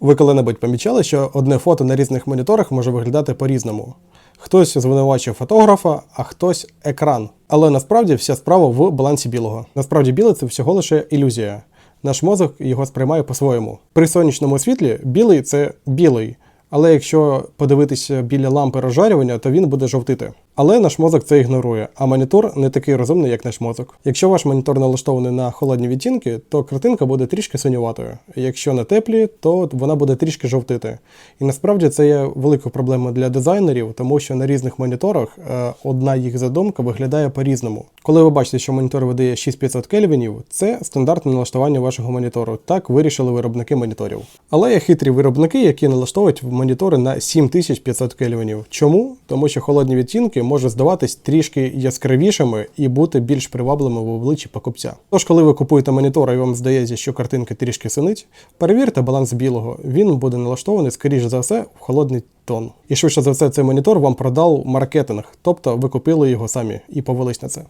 Ви коли-небудь помічали, що одне фото на різних моніторах може виглядати по-різному. Хтось звинувачує фотографа, а хтось екран. Але насправді вся справа в балансі білого. Насправді біле це всього лише ілюзія. Наш мозок його сприймає по-своєму. При сонячному світлі білий це білий. Але якщо подивитися біля лампи розжарювання, то він буде жовтити. Але наш мозок це ігнорує, а монітор не такий розумний, як наш мозок. Якщо ваш монітор налаштований на холодні відтінки, то картинка буде трішки синюватою. Якщо на теплі, то вона буде трішки жовтити. І насправді це є велика проблема для дизайнерів, тому що на різних моніторах е, одна їх задумка виглядає по-різному. Коли ви бачите, що монітор видає 6500 кельвінів, це стандартне налаштування вашого монітору. Так вирішили виробники моніторів. Але є хитрі виробники, які налаштовують монітори на 7500 кельвінів. Чому? Тому що холодні відтінки можуть здаватись трішки яскравішими і бути більш привабливими в обличчі покупця. Тож, коли ви купуєте монітор і вам здається, що картинка трішки синить, перевірте баланс білого. Він буде налаштований, скоріш за все, в холодний тон. І швидше за все, цей монітор вам продав маркетинг, тобто ви купили його самі і повелись на це.